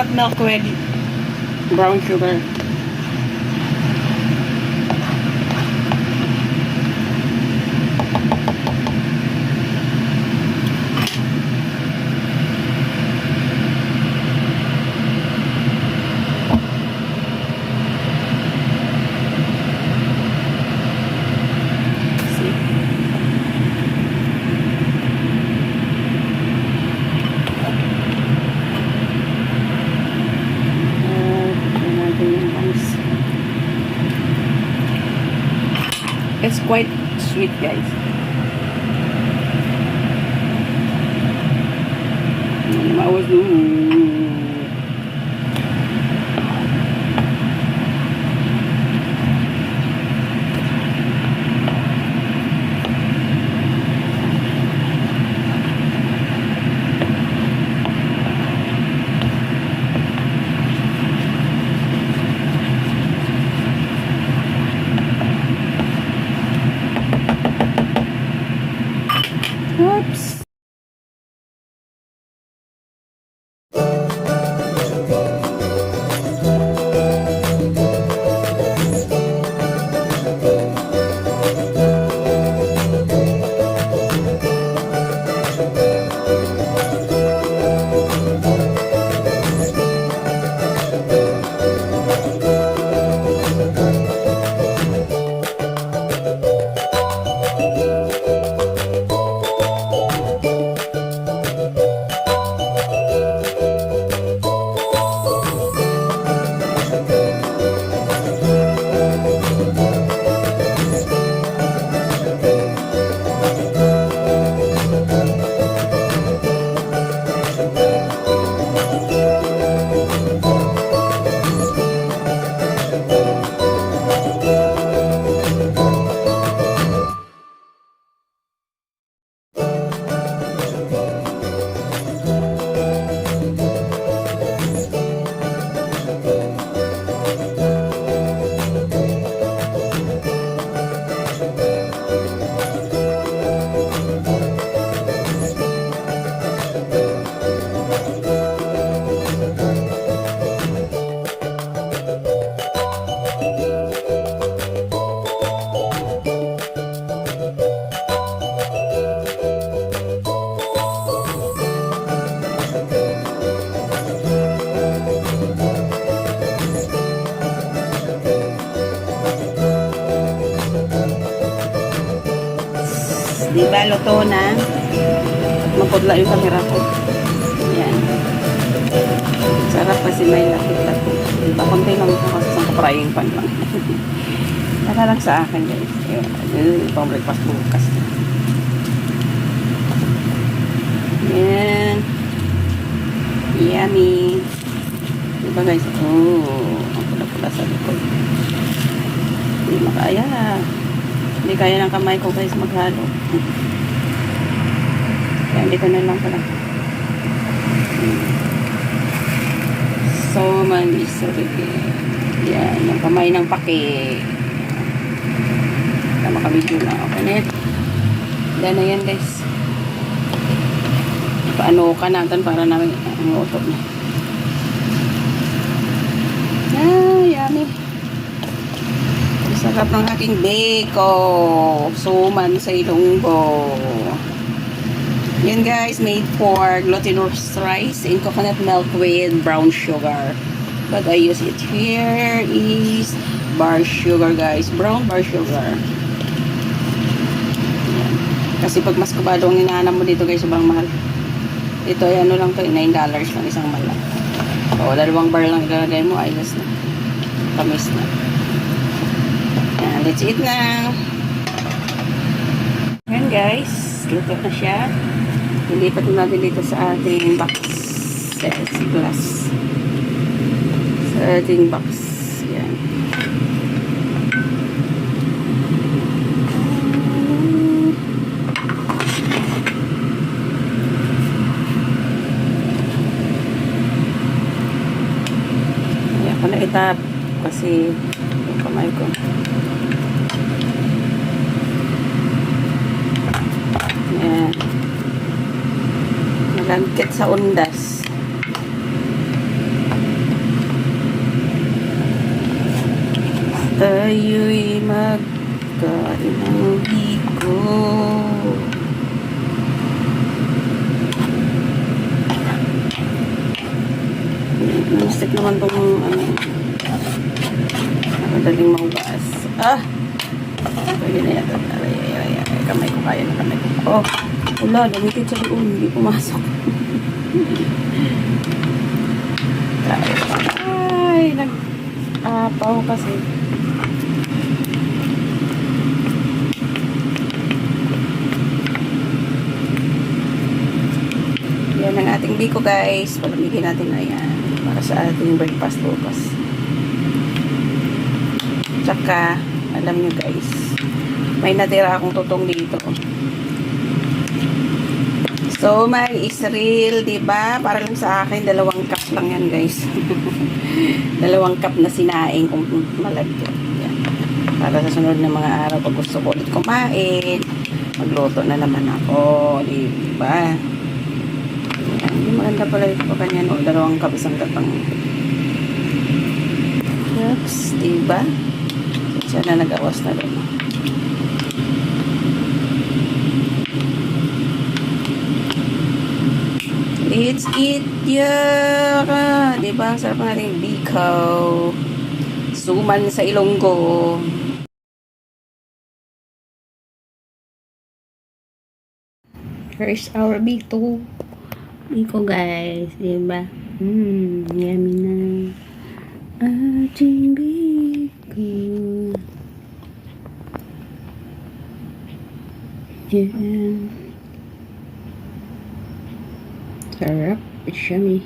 coconut milk with brown sugar. It's quite sweet, guys. Mm, Mawas dulu. Mm. Oops. Di ba, luto na? Mapudla yung kamera ko. Yan. Sarap kasi may lapit-lapit. Diba, konti lang ito kasi sa frying pan lang. Para lang sa akin, guys. Yun, yun pang breakfast bukas. Yan. Yummy. Diba, guys? Oh, ang pula-pula sa likod. Hindi makaya. Hindi kaya ng kamay ko guys maghalo. Kaya dito na lang pala. So, manisari. Yan, yung kamay ng paki. Tama kami na. Okay na yan. Na yan guys. Paano ka natin para namin ang utot na. Ah, yummy. Sarap ng aking beko. Suman sa ilonggo. Yan guys, made for glutinous rice and coconut milk with brown sugar. But I use it here is bar sugar guys. Brown bar sugar. Yan. Kasi pag mas kubado ang inaanam mo dito guys, sobrang mahal. Ito ay ano lang to, $9 lang isang malak. O, dalawang bar lang ilalagay mo, ayos na. Tamis na. Yan, let's eat na. Yan guys, luto na siya. Ilipat na natin dito sa ating box set glass. Sa ating box. Yan. Kaya ko na itap kasi yung kamay ko. Langkit sa undas. Tayo'y magkain ng bigo. Mistake naman itong ano. Nakadaling mahugas. Ah! Pwede na yata. Ay, ay, ay, ay. Kamay ko kaya na kamay ko. Oh! Wala, dumikit sa doon. Hindi pumasok. Ay, nag-apaw kasi. Yan ang ating biko guys. Palamigin natin na yan. Para sa ating breakfast bukas. Tsaka, alam nyo guys, may natira akong tutong dito. So, may Israel, di ba? Para lang sa akin, dalawang cup lang yan guys. dalawang cup na sinaing kung malagyan. Yan. Para sa sunod na mga araw, pag gusto ko ulit kumain, magluto na naman ako, di ba? Yan. Hindi maganda pala ito pa kanya, no? Dalawang cup, isang tapang. Oops, di ba? Siya na nag-awas na doon. Let's eat yara. Diba? Ang sarap ng ating bikaw. Suman sa Ilonggo. Here's our bito. Biko guys. Diba? Mmm, yummy na. Ating biko. Yeah. Sarap. It's yummy.